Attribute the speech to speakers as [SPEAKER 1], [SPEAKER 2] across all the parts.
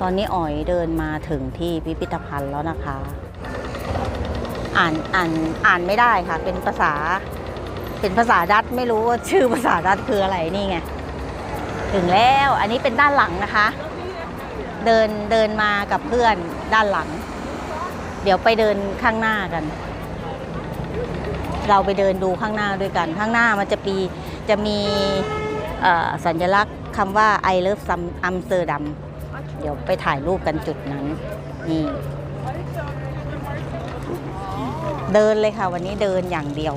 [SPEAKER 1] ตอนนี้อ๋อยเดินมาถึงที่พิพิธภัณฑ์แล้วนะคะ อ่านอ่านอ่านไม่ได้ค่ะ เป็นภาษา เป็นภาษาดัตไม่รู้ว่าชื่อภาษาดัตคืออะไรนี่ไง ถึงแล้ว อันนี้เป็นด้านหลังนะคะ เดินเดินมากับเพื่อนด้านหลัง เดี๋ยวไปเดินข้างหน้ากัน เราไปเดินดูข้างหน้าด้วยกัน ข้างหน้ามันจะปีจะมีสัญลักษณ์คำว่า I love Amsterdam เดี๋ยวไปถ่ายรูปกันจุดนั้น นี่ เดินเลยค่ะ วันนี้เดินอย่างเดียว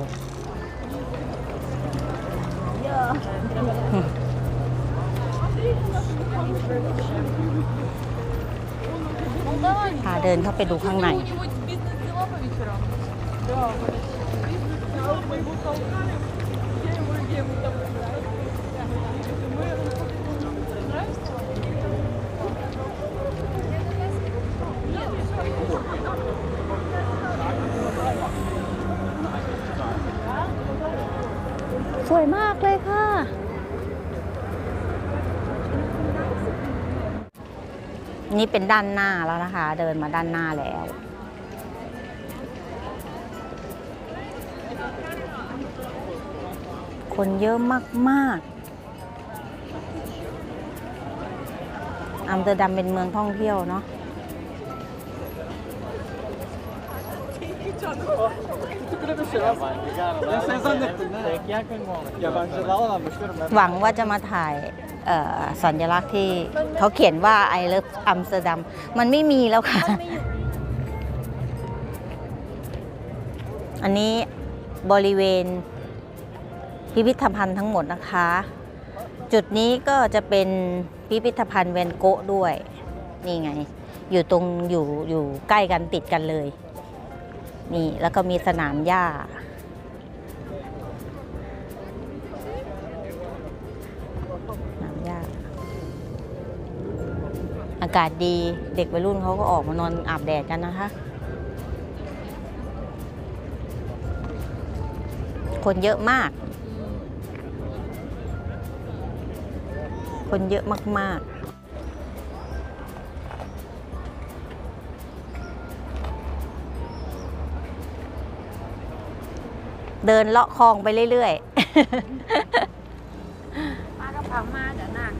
[SPEAKER 1] พาเดินเข้าไปดูข้างใน วยมากเลยค่ะ นี่เป็นด้านหน้าแล้วนะคะ เดินมาด้านหน้าแล้ว คนเยอะมากๆอัมสเตอร์ดัมเป็นเมืองท่องเที่ยวเนาะ หวังว่าจะมาถ่ายเอ่อสัญลักษณ์ที่เขาเขียนว่า I love Amsterdam มันไม่มีแล้วค่ะ อันนี้บริเวณพิพิธภัณฑ์ทั้งหมดนะคะ จุดนี้ก็จะเป็นพิพิธภัณฑ์แวนโกะด้วย นี่ไง อยู่ตรงอยู่อยู่ใกล้กันติดกันเลย นี่แล้วก็มีสนามหญ้า สนามหญ้า อากาศดีเด็กวัยรุ่นเขาก็ออกมานอนอาบแดดกันนะคะ คนเยอะมาก คนเยอะมากๆ เดินเลาะคลองไปเรื่อยๆ
[SPEAKER 2] มากระเพรามาเดี๋ยวหนัก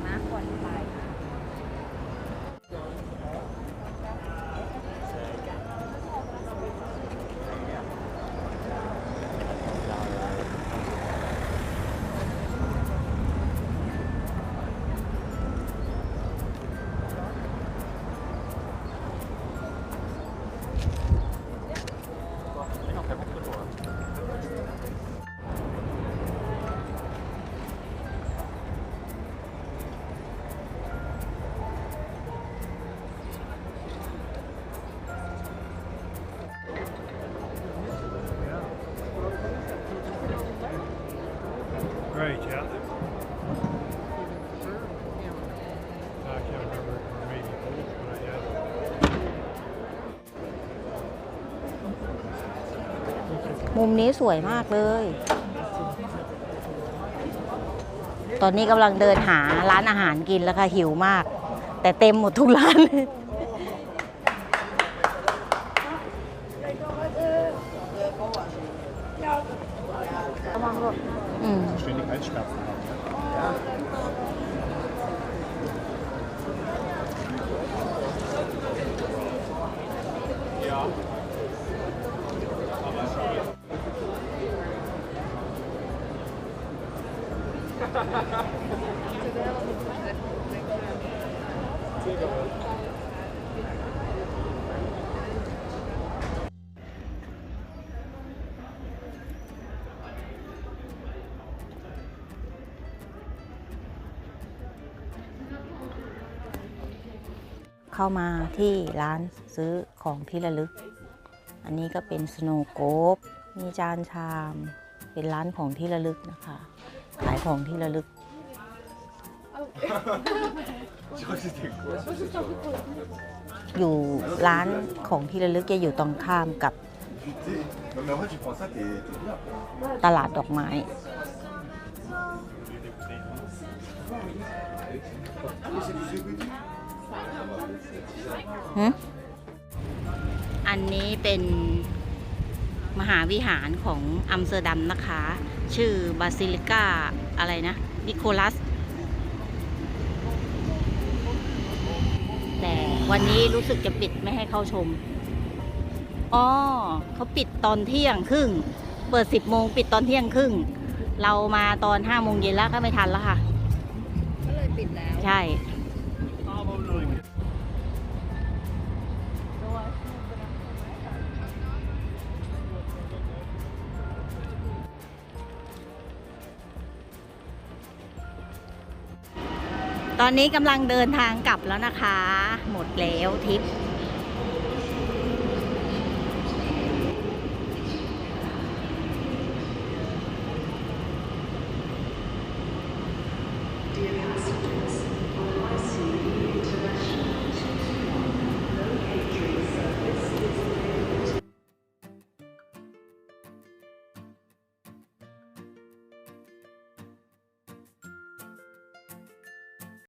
[SPEAKER 3] reach out. I can't remember for me, but yeah.
[SPEAKER 1] มุมนี้สวยมากเลย ตอนนี้กำลังเดินหาร้านอาหารกินแล้วค่ะ หิวมาก แต่เต็มหมดทุกร้าน
[SPEAKER 2] ระ รถ
[SPEAKER 1] อืม
[SPEAKER 3] Ständig Halsschmerzen haben. Ne?
[SPEAKER 1] เข้ามาที่ร้านซื้อของที่ระลึก อันนี้ก็เป็นสโนโกบมีจานชาม เป็นร้านของที่ระลึกนะคะ ขายของที่ระลึก อยู่ร้านของที่ระลึกจะอยู่ตรงข้ามกับตลาดดอกไม้
[SPEAKER 4] Mais c'est du
[SPEAKER 1] หึ อันนี้เป็นมหาวิหารของอัมสเตอร์ดัมนะคะ ชื่อบาซิลิก้าอะไรนะนิโคลัส แต่วันนี้รู้สึกจะปิดไม่ให้เข้าชม อ๋อเขาปิดตอนเที่ยงครึ่ง เปิดสิบโมงปิดตอนเที่ยงครึ่ง เรามาตอนห้าโมงเย็นแล้วก็ไม่ทันแล้วค่ะ
[SPEAKER 2] ก็เลยปิดแล้ว
[SPEAKER 1] ใช่ ตอนนี้กำลังเดินทางกลับแล้วนะคะ หมดแล้วทริป